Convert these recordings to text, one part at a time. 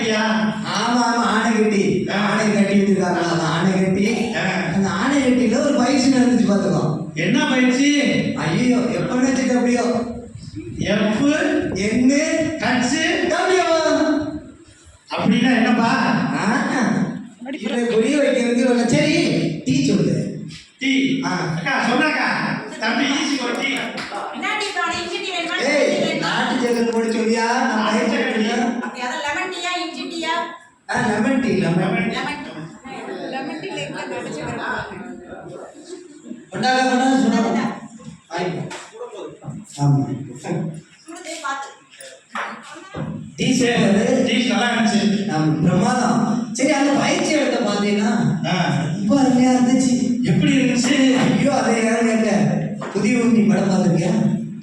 கட்டியா? ஆமா ஆமா ஆணை கட்டி. ஆணை கட்டி வச்சிருக்காங்க. அந்த ஆணை கட்டி. அந்த ஆணை கட்டியில ஒரு பயிற்சி நடந்துச்சு பாத்துக்கோ என்ன பயிற்சி? ஐயோ எப்ப நினைச்சிட்டு அப்படியோ? எஃப் என்ன கட்ஸு அப்படியோ அப்படின்னா என்னப்பா? புரிய இவங்க சரி டீ சொல்லு. டீ ஆ. அக்கா சொன்னாக்கா. தம்பி ஈஸி ஒரு டீ? நாட்டு ஜெகன் போட சொல்லியா? நான் பயிற்சி எடுக்கிறேன். அப்படி அதான் லெமன் டீயா, இஞ்சி டீயா? ஆ lemon tea lemon lemon tea. கொண்டாங்க சொன்னாங்க ஆமா. சுடுதே பாத்து. டீ சேரு டீ நல்லா இருந்துச்சு. ஆமா, பிரமாதம். சரி அந்த பயிற்சி எடுத்த பார்த்தீங்கன்னா ஆ, ரொம்ப அருமையா இருந்துச்சு. எப்படி இருந்துச்சு? ஐயோ அதை யாரும் கேட்க புதிய பூமி படம் பார்த்துருக்கியா?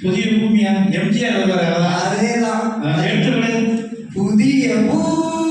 புதிய பூமியா எம்ஜிஆர் அதேதான். ஆ, எடுத்து விடு புதிய பூமி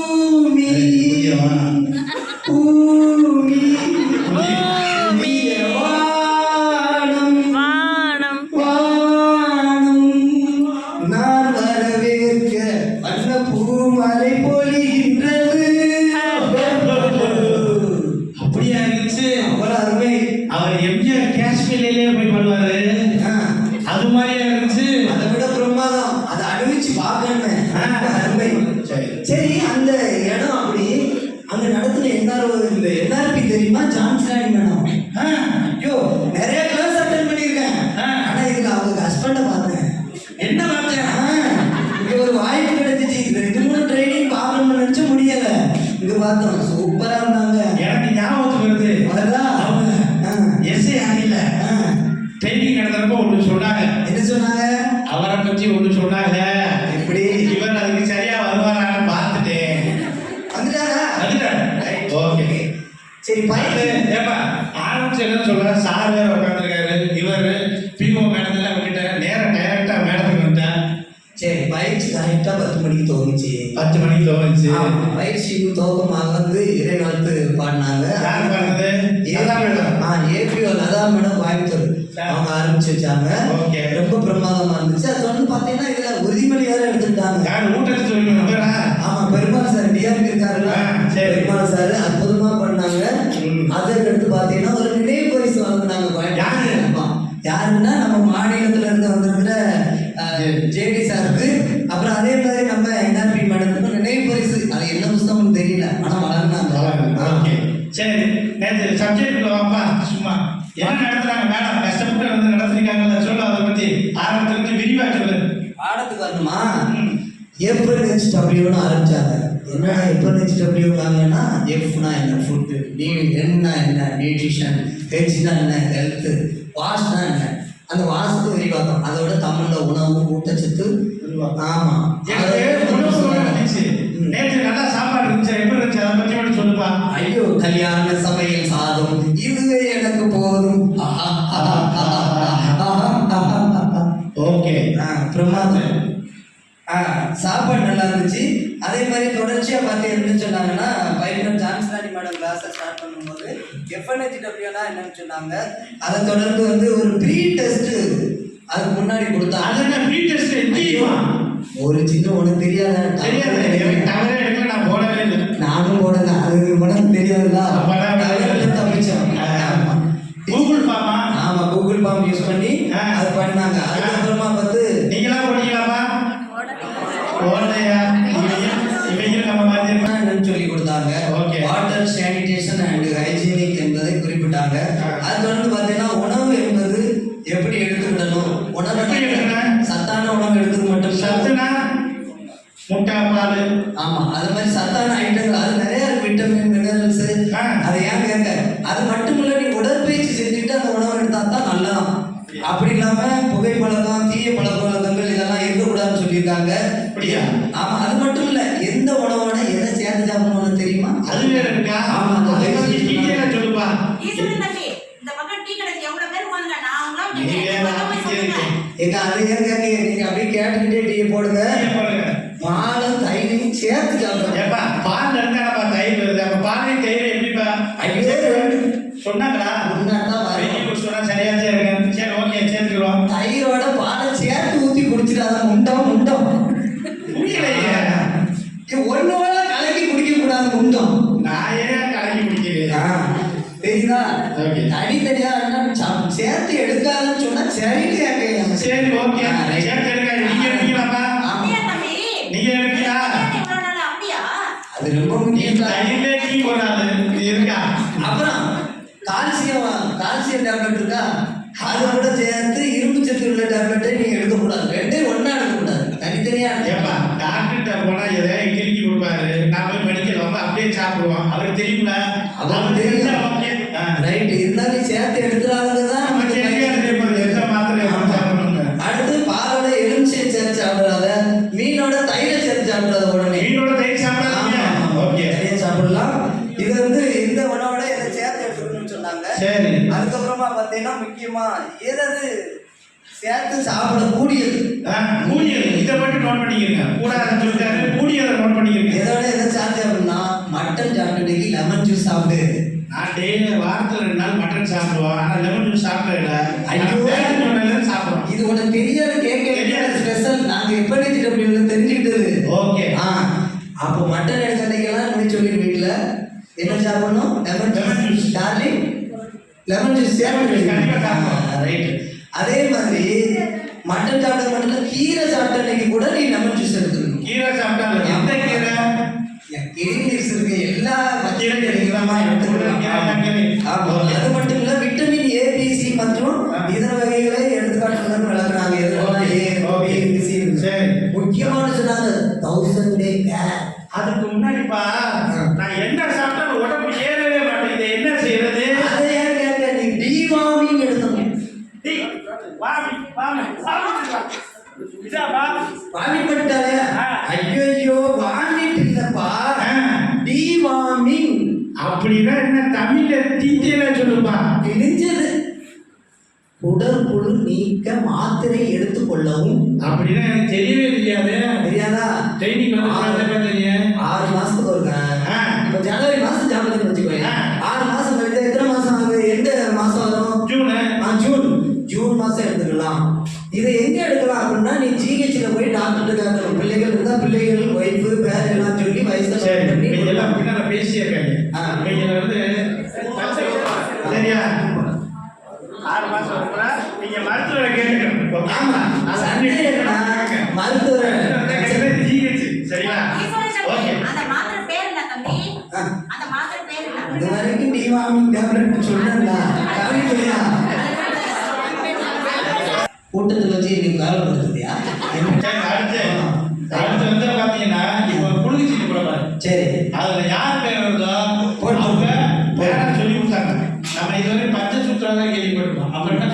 பயிற்சி துவக்கமாக வந்து பாடினாங்க. அதான் மேடம். ஆ ஏபிஓ லதா மேடம் கோயம்புத்தூர் அவங்க ஆரம்பிச்சு வச்சாங்க. என்ன? நியூட்ரிஷன் ஹெச்னா என்ன? ஹெல்த்து வாஷ்னா என்ன? அந்த வாசத்துக்கு விரிவாக்கம் அதோட தமிழ்ல உணவு ஊட்டச்சத்து ஆமா. நேற்று நல்லா சாப்பாடு இருந்துச்சு. எப்படி இருந்துச்சு? அதை பத்தி மட்டும் சொல்லுப்பா. ஐயோ கல்யாண சமையல் சாதம். இதுவே எனக்கு போதும். ஓகே. பிரமாதம். சாப்பாடு நல்லா இருந்துச்சு அதே மாதிரி தொடர்ச்சியாக பார்த்தீங்கன்னு சொன்னாங்கன்னா பைபிள் ஜான்சனாடி மேடம் கிளாஸை ஸ்டார்ட் பண்ணும்போது எஃப்என்ஹெச்டபிள்யூனா என்னன்னு சொன்னாங்க. அதை தொடர்ந்து வந்து ஒரு ப்ரீ டெஸ்ட் அதுக்கு முன்னாடி அது கொடுத்தாங்க என்ன ப்ரீ டெஸ்ட் தெரியுமா? ஒரு சின்ன உனக்கு தெரியாத? தெரியாது? எடுக்கல நான் போடவே இல்லை. நானும் போடல. அது உனக்கு தெரியாதுல்ல. தப்பிச்சோம் ஆமா. கூகுள் பாமா ஆமா கூகுள் ஃபார்ம் யூஸ் பண்ணி. அது பண்ணாங்க. அதுக்கப்புறமா பார்த்து நீங்களா போட்டீங்களாப்பா போடலையா இவங்க இவங்க நம்ம மாதிரி இருப்பா. Okay. Water sanitation and hygienic என்பதை குறிப்பிட்டாங்க. அது தொடர்ந்து பார்த்தீங்கன்னா உணவு என்பது எப்படி எடுத்துக்கிடணும் உணவு? சத்தான உணவு எடுத்துக்க மட்டும். சத்துனா முட்டை பால் ஆமா அது மாதிரி சத்தான ஐட்டங்கள் அது நிறைய விட்டமின் மினரல்ஸ். அதை ஏன் கேட்க அது மட்டும் இல்ல நீ உடற்பயிற்சி செஞ்சுட்டு அந்த உணவு எடுத்தா தான் நல்லதாம் அப்படி இல்லாம புகை பழக்கம் தீய பழக்க வழக்கங்கள் இதெல்லாம் இருக்கக்கூடாதுன்னு சொல்லியிருக்காங்க அப்படியா? ஆமா அது மட்டும் கேட்க நீங்க அப்படியே கேட்டுக்கிட்டே டீ போடுங்க. பாலும் தயிரையும் சேர்த்து சாப்பிடுங்க. ஏப்பா பால் இருந்தாப்பா தயிர் வருது? அப்ப பாலையும் தயிர் எப்படிப்பா? ஐயோ. சொன்னாங்களா. வெளியே சொன்னா சரியாச்சே இருக்கு சரி ஓகே சேர்த்துக்கிறோம். தயிரோட பாலை சேர்த்து ஊத்தி குடிச்சிடாத முண்டம் முண்டம் ஒன்னு வேலை எடுக்கக்கூடாது முந்தம் நான் ஏன் கலக்கி குடிக்கிறேன்? தெரியுதா? இருந்தா சா- சேர்த்து எடுக்காதுன்னு சொன்னா சரின்னு சரி ஓகே. சேர்த்து எடுக்க நீங்க தம்பி? நீங்க அப்படியா? அது ரொம்ப தயிர்லே டீ போடாது இது இருக்கா? அப்புறம் கால்சியம் கால்சியம் டேப்லெட் இருக்கா? அது கூட சேர்த்து இரும்பு சத்து உள்ள டேப்லெட்டை நீங்க எடுக்கக்கூடாது. ரெண்டையும் ஒண்ணா எடுக்கக்கூடாது. தனித்தனியா ஏப்பா டாக்டர்கிட்ட போனா எதையாவது கிறுக்கி கொடுப்பாரு. நான் போய் மெடிக்கல் வந்து அப்படியே சாப்பிடுவோம். அவருக்கு தெரியும்ல அவருக்கு தெரியும். கூடாதுன்னு சொல்லிட்டாரு கூடியதை நோட் பண்ணிக்கிறீங்க எதோட எதை சாப்பிட்டு அப்படின்னா மட்டன் சாப்பிட்டு லெமன் ஜூஸ் சாப்பிடு. நான் டெய்லி வாரத்துல ரெண்டு நாள் மட்டன் சாப்பிடுவோம் ஆனா லெமன் ஜூஸ் சாப்பிடல. ஐயோ. சாப்பிடுறோம். இது உனக்கு தெரியாத கேட்க ஸ்பெஷல் நாங்க எப்ப வெஜிடபிள் தெரிஞ்சுக்கிட்டது? ஓகே. ஆ. அப்போ மட்டன் எடுக்கிறதுக்கெல்லாம் முடி சொல்லி வீட்டுல. என்ன சாப்பிடணும்? Lemon Lemon juice. Darling lemon juice Lemon juice கண்டிப்பா சாப்பிடணும். ரைட் அதே மாதிரி மட்டன் சாப்பிட்டது மட்டும் கீரை சாப்பிட்ட அன்னைக்கு கூட நீ லெமன் ஜூஸ் எடுத்துக்கணும். கீரை சாப்பிட்டாலும் எந்த கீரை? கிரீன்ஸ் இருக்கு எல்லா கீரை கிடைக்கிறமா எடுத்துக்கலாம் அது மட்டும் வாமிட்டு. ஐயோ வாமிட் இல்லப்பா ஆ, டிவார்மிங் அப்படின்னா என்ன தமிழ்ல டீட்டெயிலா சொல்லுப்பா. கிழிஞ்சது உடற்புழு நீக்க மாத்திரை எடுத்துக்கொள்ளவும் அப்படின்னா எனக்கு தெரியவே அடுத்து. அடுத்து வந்து பாத்தீங்கன்னா இப்போ புழுகு சீட்டு போட பாரு. சரி. அதுல யார் பேர் வருதோ போட்டு. அவங்க பேர சொல்லி கொடுத்தாங்க. நம்ம இதுவரை தான் கேள்விப்பட்டிருக்கோம். அவங்க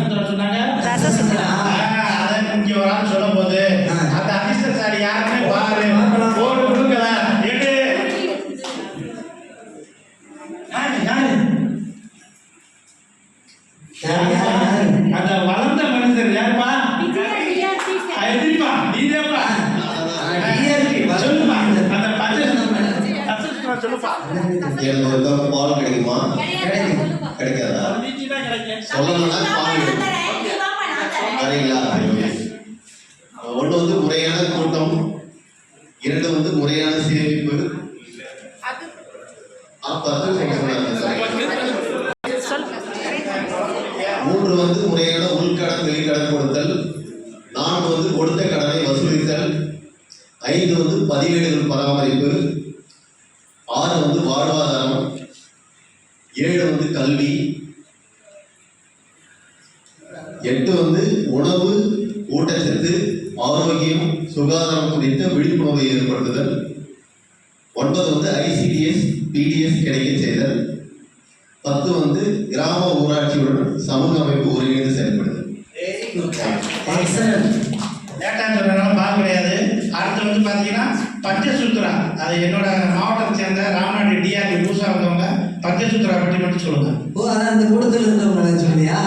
சொல்லுப்பா. பால் கிடைக்குமா. கிடைக்காதா சொல்லணும்னா பால். சரிங்களா? ஒன்று வந்து முறையான கூட்டம் இரண்டு வந்து முறையான சேமிப்பு. மூன்று வந்து முறையான உள்கடன் வெளிக்கடன் கொடுத்தல். நான்கு வந்து கொடுத்த கடனை வசூலித்தல். ஐந்து வந்து பதிவேடுகள் பராமரிப்பு ஆறு வந்து வாழ்வாதாரம் ஏழு வந்து கல்வி எட்டு வந்து உணவு ஊட்டச்சத்து ஆரோக்கியம் சுகாதாரம் குறித்த விழிப்புணர்வை ஏற்படுத்துதல். ஒன்பது வந்து ஐசிடிஎஸ் பிடிஎஸ் கிடைக்க செய்தல். பத்து வந்து கிராம ஊராட்சியுடன் சமூக அமைப்பு ஒருங்கிணைந்து சொல்றதுனால பார்க்க கிடையாது அடுத்து வந்து பாத்தீங்கன்னா பஞ்சசூத்ரா. அது என்னோட மாவட்டத்தை சேர்ந்த ராமநாடு டிஆர்பி பூசா வந்தவங்க பஞ்சசூத்ரா பற்றி மட்டும் சொல்லுங்க. ஓ அதான் அந்த கூட்டத்தில் இருந்தவங்க சொல்லியா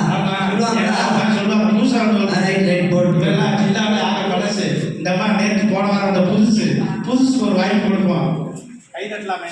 சொல்லுவாங்க. பூசா வந்தவங்க. ரைட் ரைட் போட்டு நேற்று போன வாரம் அந்த புதுசு புதுசுக்கு ஒரு வாய்ப்பு கொடுப்போம். கை தட்டலாமே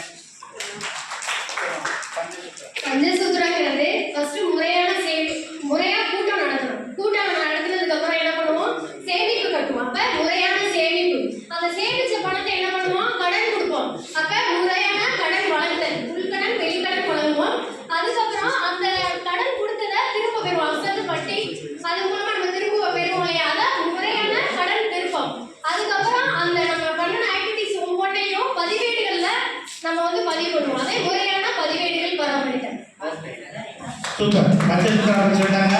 சூப்பர் பச்சை சுத்தராமன் சொல்லிட்டாங்க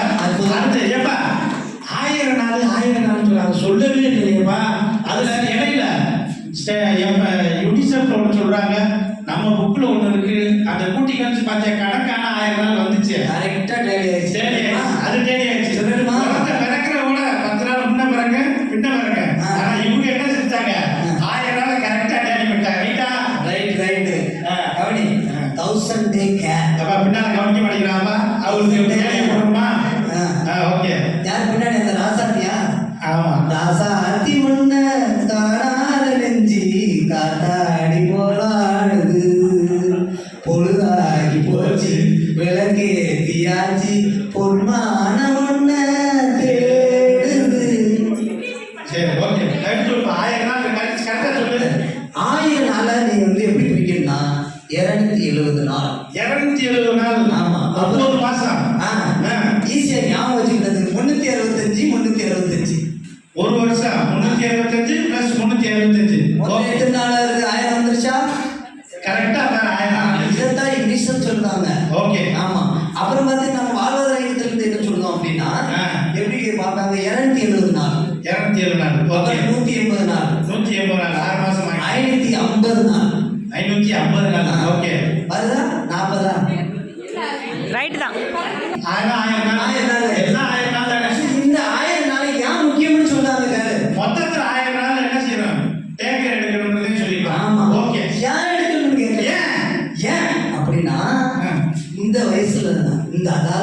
அடுத்து ஏப்பா ஆயிரம் நாள் ஆயிரம் நாள் சொல்றாங்க சொல்லவே இல்லையப்பா அதுல இடையில யூனிசெஃப்ல ஒன்று சொல்றாங்க. நம்ம புக்கில் ஒன்று இருக்கு. அந்த கூட்டி கழிச்சு பார்த்த கணக்கான ஆயிரம் நாள் வந்துச்சு. கரெக்டாக டேடி ஆயிடுச்சு. அது டேடி ஆயிடுச்சு. குழந்தை பிறக்கிற கூட பத்து நாள் முன்ன பிறகு பின்ன பிறகு. ஆனால் இவங்க என்ன செஞ்சாங்க? ஆயிரம் நாள் கரெக்டாக டேடி பண்ணிட்டாங்க ரைட்டா? Right right. கவனி தௌசண்ட் டே கேர் அப்போ பின்னால் கவனிக்க அவங்களுக்கு பின்னாடி போகணுமா ஓகே. யார் பின்னாடி? அந்த ராசாத்தியா ஆமா. ராசா ஆத்தி ஒண்ண தானார நெஞ்சி காத்தாடி பொழுதாகி போச்சு. விளக்கே தியாச்சி பொன்மான দাদা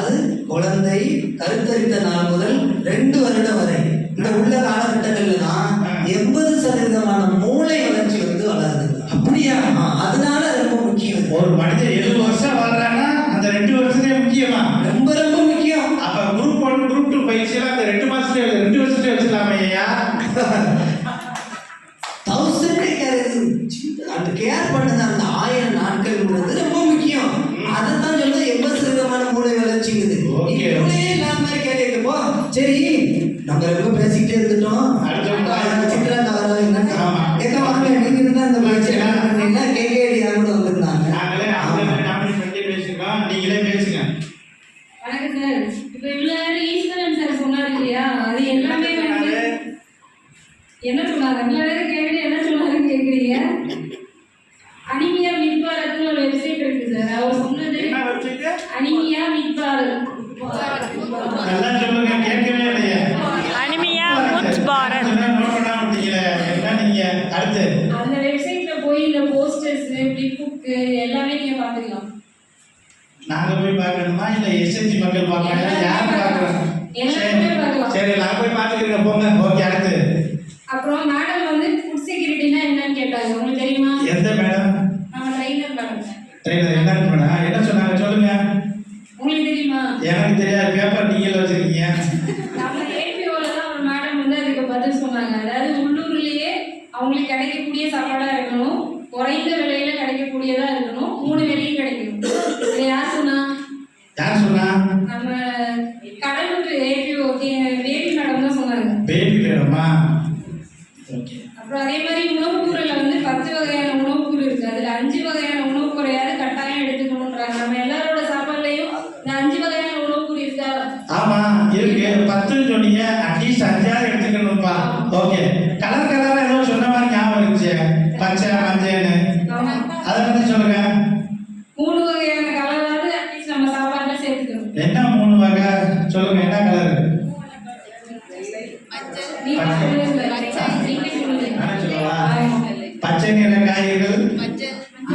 பச்சை நிற காய்கறிகள்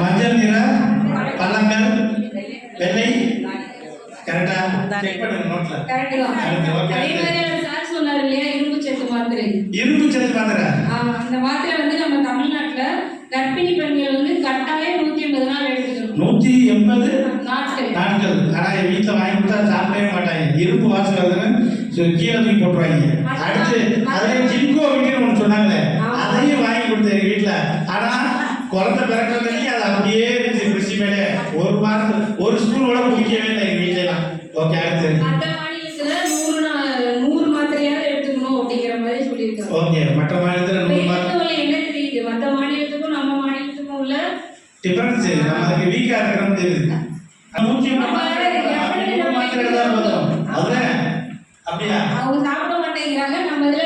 மஞ்சள் நிற பழங்கள் வெள்ளை. கரெக்டா செக் பண்ணுங்க நோட்ல அதே மாதிரி சார் சொன்னாரு இல்லையா இரும்பு சத்து மாத்திரை. இரும்பு சத்து மாத்திரை. அந்த மாத்திரை வந்து நம்ம தமிழ்நாட்டுல கர்ப்பிணி பெண்கள் வந்து கட்டாயம் நூத்தி எண்பது நாள் எடுத்துக்கணும். நூத்தி எண்பது நாட்கள். நாட்கள். ஆனா வீட்டுல வாங்கி கொடுத்தா சாப்பிடவே மாட்டாங்க. இரும்பு வாசல் கீழே தூக்கி போட்டுருவாங்க. அடுத்து அதே ஜிம்கோ அப்படின்னு ஒன்று சொன்னாங்களே. எங்கள் வீட்டில் ஆனால் குழந்தை பிறக்கிறதுலேயே அது அப்படியே இருந்துச்சு பிரிச்சு மேலே ஒரு வாரத்தில் ஒரு ஸ்கூல் கூட முடிக்கவே இல்லை வீட்டுல எல்லாம் ஓகே அடுத்து. ஓகே மற்ற மாநிலத்தில் நூறு மார்க் மற்ற மாநிலத்துக்கும் நம்ம மாநிலத்துக்கும் உள்ள டிஃபரன்ஸ் நமக்கு வீக்காக இருக்கிறோம்னு தெரியுது. நூற்றி மாத்திரை தான் போதும் அப்படியா? அவங்க சாப்பிட மாட்டேங்கிறாங்க. நம்ம இதுல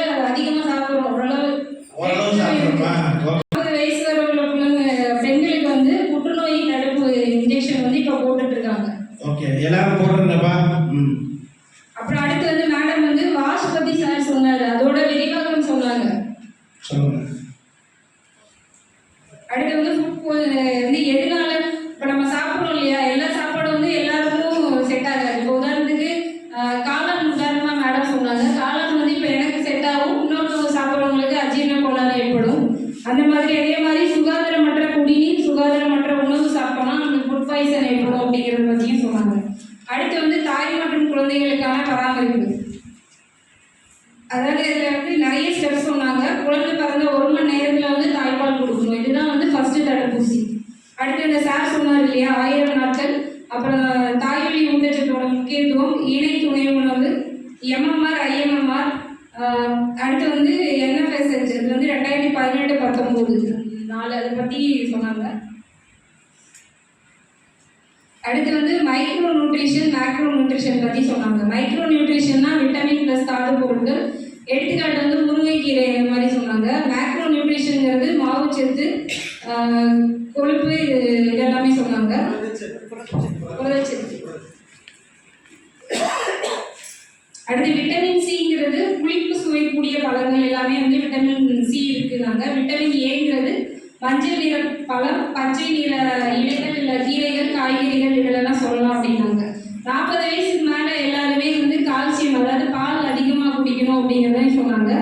காய்கறிகள் இதெல்லாம் சொல்லலாம் அப்படின்னாங்க. நாற்பது வயசுக்கு மேலே எல்லாருமே வந்து கால்சியம் அதாவது பால் அதிகமாக குடிக்கணும் அப்படிங்கிறத சொன்னாங்க.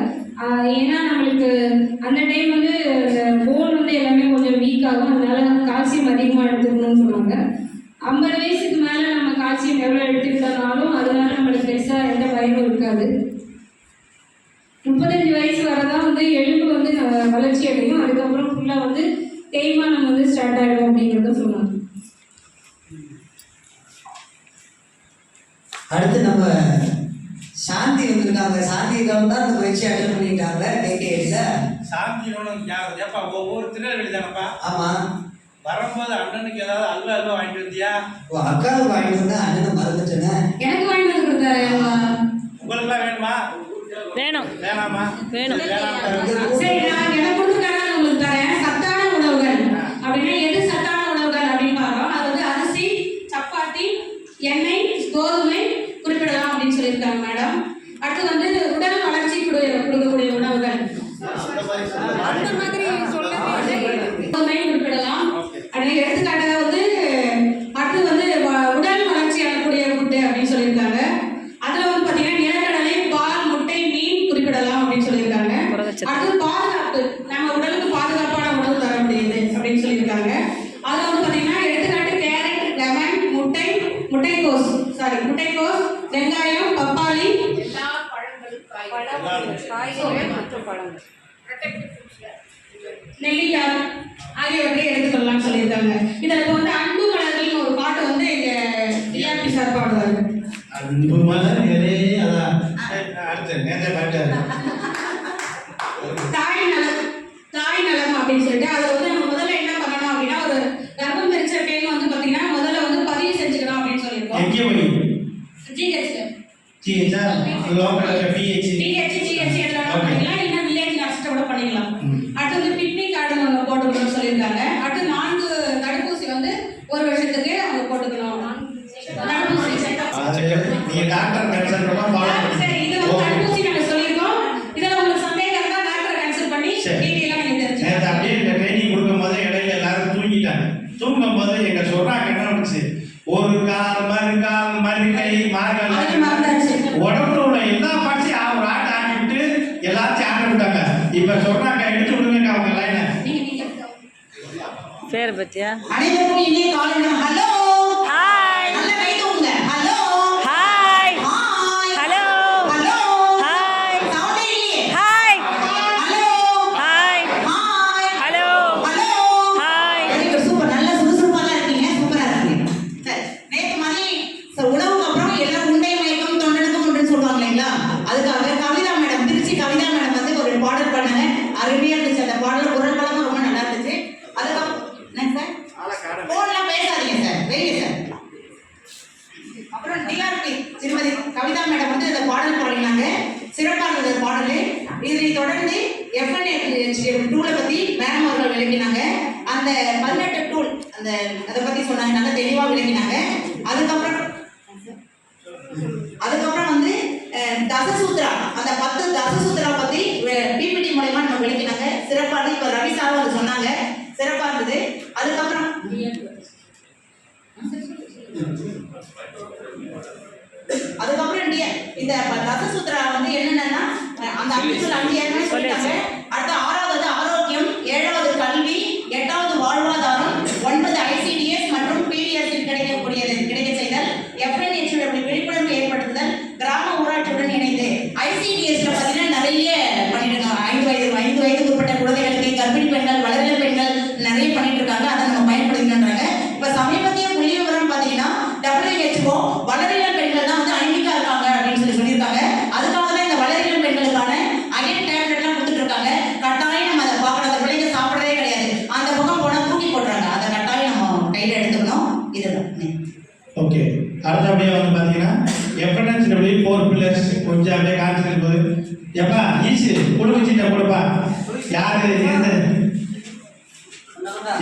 ஏன்னா வேணும். வேணும்? சத்தான உணவுகள். அப்படின்னா எது சத்தான உணவுகள் அப்படின்னு அது வந்து அரிசி சப்பாத்தி எண்ணெய் கோதுமை குறிப்பிடலாம் அப்படின்னு சொல்லியிருக்காங்க மேடம். அடுத்து வந்து உடல் வளர்ச்சி கொடுக்கக்கூடிய உணவுகள். அந்த மாதிரி கோதுமை குறிப்பிடலாம். எழுதியிருக்காங்க இதுல வந்து அன்பு மலர்கள்னு ஒரு பாட்டு வந்து எங்க டிஆர்பி சார் பாடுவாரு. அன்பு மலர் தாய் நலம் தாய் நலம் அப்படின்னு சொல்லிட்டு அதை வந்து நம்ம முதல்ல என்ன பண்ணணும் அப்படின்னா ஒரு கர்ப்பம் பிரிச்ச பெண் வந்து பாத்தீங்கன்னா முதல்ல வந்து பதிவு செஞ்சுக்கணும் அப்படின்னு சொல்லியிருக்கோம். ஜிஹெச் ஜிஹெச் உடம்புல உள்ள எல்லா பார்ட்ஸையும் அவர் ஆட்ட எல்லாத்தையும் ஆட விட்டாங்க. இப்ப சொல்றாங்க சரி பத்தியா? அனைவருக்கும் இனிய காலை ஹலோ இன்ஸ்டியூட் டூலை பற்றி மேடம் அவர்கள் விளக்கினாங்க. அந்த பதினெட்டு டூல் அந்த அதை பற்றி சொன்னாங்க நல்லா தெளிவாக விளக்கினாங்க. அதுக்கப்புறம் அதுக்கப்புறம் வந்து தசசூத்ரா அந்த பத்து தசசூத்ரா பற்றி பிபிடி மூலயமா நம்ம விளக்கினாங்க. சிறப்பாக இப்போ ரவி சார் வந்து சொன்னாங்க. சிறப்பாக இருந்தது. அதுக்கப்புறம் அதுக்கப்புறம் இந்த தசசூத்ரா வந்து என்னென்னா அந்த அப்துல் அண்டியாருமே சொல்லிட்டாங்க. ஏழாவது கல்வி எட்டாவது வாழ்வாதாரம் ஒன்பது ஐசிடிஎஸ் மற்றும் பிடிஎஸ் கிடைக்கக்கூடியது கிடைக்க செய்தல் எஃப்என்ஹெச் விழிப்புணர்வு ஏற்படுத்துதல் கிராம ஊராட்சியுடன் இணைந்து ஐசிடிஎஸ்ல பார்த்தீங்கன்னா நிறைய பண்ணிட்டு இருக்காங்க ஐந்து வயது ஐந்து வயதுக்கு உட்பட்ட குழந்தைகளுக்கு கர்ப்பிணி பெண்கள் வளர்ந்த பெண்கள் நிறைய பண்ணிட்டு இருக்காங்க அதை நம்ம பயன்படுத்திக்கின்றாங்க இப்ப சமீபத்திய புள்ளி விவரம் பார்த்தீங்கன்னா WHO வளரின பெண்கள் தான் வந்து அனிமிக்கா இருக்காங்க அப்படின்னு சொல்லி சொல்லியிருக்காங்க அதுக்காக தான் இந்த வளரின பெண்களுக்கான அயன் டேப்லெட்லாம் கொடுத்துட்டு இருக்காங்க கட்டாயம் நம்ம அதை பார்க்கணும் அந்த பிள்ளைங்க சாப்பிடறதே கிடையாது அந்த பக்கம் போனா தூக்கி போடுறாங்க அதை கட்டாயம் நம்ம கையில எடுத்துக்கணும் இதுதான் ஓகே அடுத்தபடியாக வந்து பார்த்தீங்கன்னா எஃப்என்எஸ் டபிள்யூ ஃபோர் பில்லர்ஸ் கொஞ்சம் அப்படியே காமிச்சிருக்கும் போது எப்பா ஈஸி கொடுக்க சீட்டை கொடுப்பா யாரு எந்த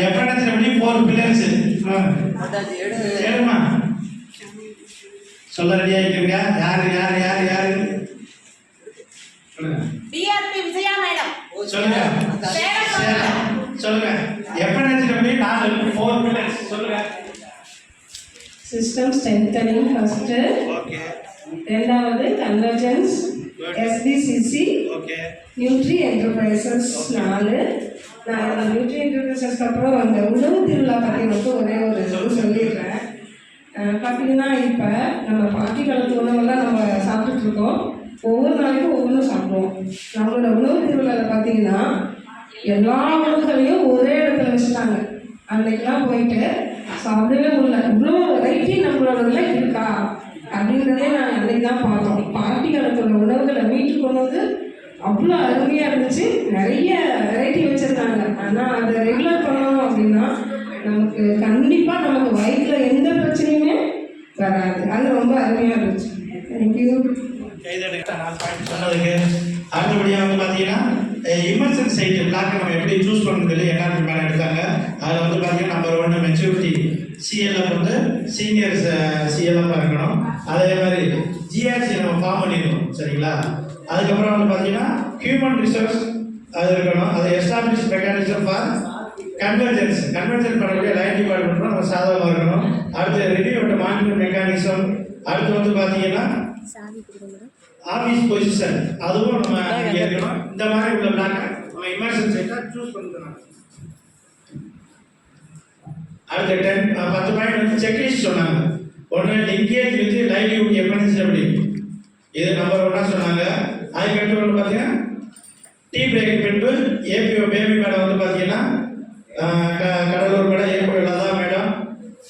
எஃப்என்எஸ் டபிள்யூ ஃபோர் பில்லர்ஸ் ஏழுமா சொல்ல ரெடியா இருக்கிறீங்க யாரு யாரு யாரு யாரு சொல்லுங்க டிஆர்பி விஜயா மேடம் சொல்லுங்க சேலம். சொல்லுங்க எஃப்என்எஸ் டபிள்யூ நாலு ஃபோர் பில்லர்ஸ் சொல்லுங்க சிஸ்டம் ஃபஸ்ட்டு ஓகே ரெண்டாவது convergence SBCC okay nutri enterprises நாலு. நான் நியூட்ரி என்டர்பிரைசஸ்க்கு அப்புறம் அந்த உணவு திருவிழா பற்றி மட்டும் ஒரே ஒரு இது சொல்லிடுறேன். பார்த்தீங்கன்னா இப்போ நம்ம பாட்டி காலத்து உணவெல்லாம் நம்ம சாப்பிட்டுட்டு இருக்கோம். ஒவ்வொரு நாளைக்கும் ஒவ்வொன்றும் சாப்பிடுவோம். நம்மளோட உணவு திருவிழாவில் பார்த்தீங்கன்னா எல்லா உணவுகளையும் ஒரே இடத்துல வச்சுட்டாங்க. அன்னைக்கெல்லாம் போயிட்டு சாப்பிடவே முடியல இவ்வளோ வெரைட்டி நம்மளோட இருக்கா? அப்படின்றதே நான் அன்னைக்கு தான் பார்த்தோம். பாட்டி காலத்தோட உணவுகளை வீட்டுக்கு கொண்டு வந்து அவ்வளோ அருமையாக இருந்துச்சு. நிறைய வெரைட்டி வச்சுருந்தாங்க ஆனால் அதை ரெகுலர் பண்ணணும் அப்படின்னா நமக்கு கண்டிப்பாக நமக்கு வயிற்றில் எந்த பிரச்சனையுமே வராது. அது ரொம்ப அருமையாக இருந்துச்சு. தேங்க்யூ சொன்னதுக்கு அடுத்தபடியாக வந்து பார்த்தீங்கன்னா இமர்சன் சைட்டு பிளாக் நம்ம எப்படி சூஸ் பண்ணுறது சொல்லி என்ஆர்பி எடுத்தாங்க அதில் வந்து பார்த்தீங்கன்னா நம்பர் ஒன்று மெச்சூரிட்டி சிஎல்எஃப் வந்து சீனியர் சிஎல்எஃப் இருக்கணும். அதே மாதிரி ஜிஆர்சி நம்ம ஃபார்ம் பண்ணிடணும் சரிங்களா? அதுக்கப்புறம் வந்து பார்த்தீங்கன்னா ஹியூமன் ரிசோர்ஸ் அது இருக்கணும். அது establish mechanism for convergence convergence பண்ணக்கூடிய லைன் டிபார்ட்மெண்ட் நம்ம சாதகமாக இருக்கணும். அடுத்து ரிவ்யூ மானிட்டர் மெக்கானிசம் அடுத்து வந்து பார்த்தீங்கன்னா ஆஃபீஸ் பொசிஷன் அதுவும் நம்ம இருக்கணும். இந்த மாதிரி உள்ள பிளாக்கை நம்ம இமர்ஜென்சி சூஸ் பண்ணிக்கணும். அடுத்த டென் பத்து பாயிண்ட் வந்து செக்லிஸ்ட் சொன்னாங்க. ஒன்று லிங்கேஜ் வித் லைவ்லிஹுட் எமர்ஜென்சி அப்படி இது நம்பர் ஒன்றா சொன்னாங்க. அதுக்கடுத்து வந்து பார்த்தீங்கன்னா டீ பிரேக் பின்பு ஏபிஓ பேபி மேடம் வந்து பார்த்தீங்கன்னா க- Cuddalore madam APO Latha madam.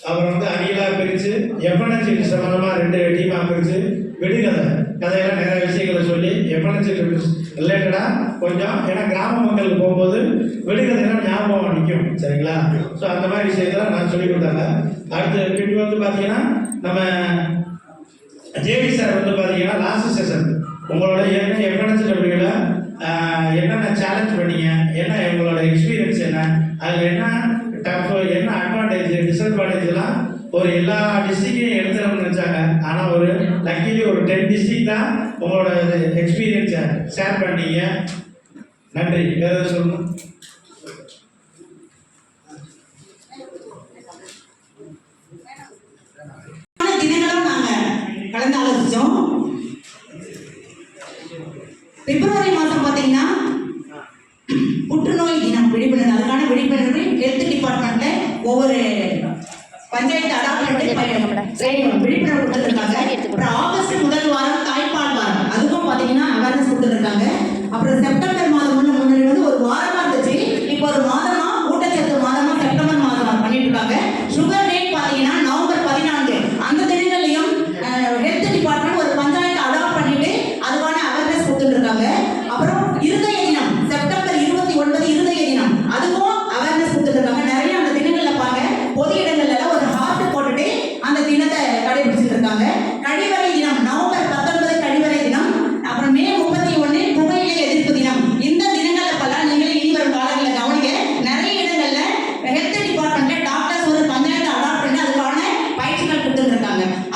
அப்புறம் வந்து அணிலா பிரித்து எஃப்என்எச்சி சம்மந்தமாக ரெண்டு டீமாக பிரித்து விடுகதை கதையெல்லாம் நிறைய விஷயங்களை சொல்லி எஃப்என்எச்சி ரிலேட்டடாக கொஞ்சம் ஏன்னா கிராம மக்களுக்கு போகும்போது விடுகதைலாம் ஞாபகம் நிற்கும் சரிங்களா? ஸோ அந்த மாதிரி விஷயத்தெல்லாம் நான் சொல்லி கொடுத்தாங்க. அடுத்து பின்பு வந்து பார்த்தீங்கன்னா நம்ம ஜேவி சார் வந்து பார்த்தீங்கன்னா லாஸ்ட் செஷன் உங்களோட என்ன எஃப்என்எஸ் அப்படிங்கள என்னென்ன சேலஞ்ச் பண்ணீங்க? என்ன உங்களோட எக்ஸ்பீரியன்ஸ் என்ன? அதில் என்ன டஃப் என்ன அட்வான்டேஜ் டிஸ்அட்வான்டேஜ்லாம் ஒரு எல்லா டிஸ்ட்ரிக்டையும் எடுத்துடணும்னு நினச்சாங்க. ஆனால் ஒரு லக்கிலி ஒரு டென் டிஸ்ட்ரிக் தான் உங்களோட எக்ஸ்பீரியன்ஸை ஷேர் பண்ணீங்க. நன்றி. வேறு எதாவது சொல்லணும்? தினங்களும் நாங்க கலந்து ஆலோசிச்சோம். பிப்ரவரி மாதம் பார்த்தீங்கன்னா புற்றுநோய் தினம். விழிப்புணர்வு. அதுக்கான விழிப்புணர்வு ஹெல்த் டிபார்ட்மெண்ட்ல ஒவ்வொரு பஞ்சாயத்து அடாப்ட் விழிப்புணர்வு கொடுத்துருக்காங்க. அப்புறம் ஆகஸ்ட் முதல் வாரம் தாய்ப்பால் வாரம். அதுக்கும் பாத்தீங்கன்னா அவேர்னஸ் கொடுத்துருக்காங்க. அப்புறம் செப்டம்பர் மாதம் முன்ன முன்னாடி வந்து ஒரு வாரமா இருந்துச்சு. இப்போ ஒரு மாதமா ஊட்டச்சத்து மாதமா செப்டம்பர் மாதம் பண்ணிட்டு இருக்காங்க. Sugar Amen.